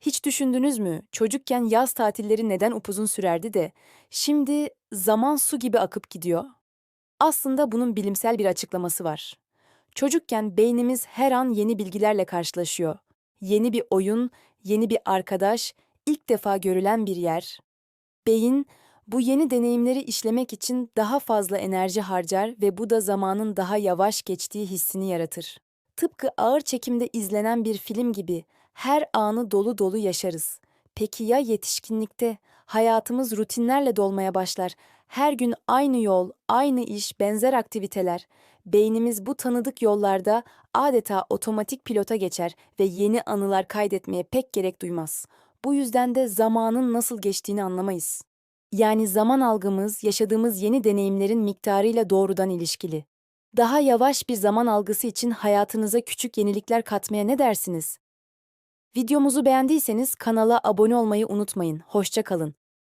Hiç düşündünüz mü? Çocukken yaz tatilleri neden upuzun sürerdi de şimdi zaman su gibi akıp gidiyor? Aslında bunun bilimsel bir açıklaması var. Çocukken beynimiz her an yeni bilgilerle karşılaşıyor. Yeni bir oyun, yeni bir arkadaş, ilk defa görülen bir yer. Beyin bu yeni deneyimleri işlemek için daha fazla enerji harcar ve bu da zamanın daha yavaş geçtiği hissini yaratır. Tıpkı ağır çekimde izlenen bir film gibi her anı dolu dolu yaşarız. Peki ya yetişkinlikte? Hayatımız rutinlerle dolmaya başlar. Her gün aynı yol, aynı iş, benzer aktiviteler. Beynimiz bu tanıdık yollarda adeta otomatik pilota geçer ve yeni anılar kaydetmeye pek gerek duymaz. Bu yüzden de zamanın nasıl geçtiğini anlamayız. Yani zaman algımız yaşadığımız yeni deneyimlerin miktarıyla doğrudan ilişkili. Daha yavaş bir zaman algısı için hayatınıza küçük yenilikler katmaya ne dersiniz? Videomuzu beğendiyseniz kanala abone olmayı unutmayın. Hoşça kalın.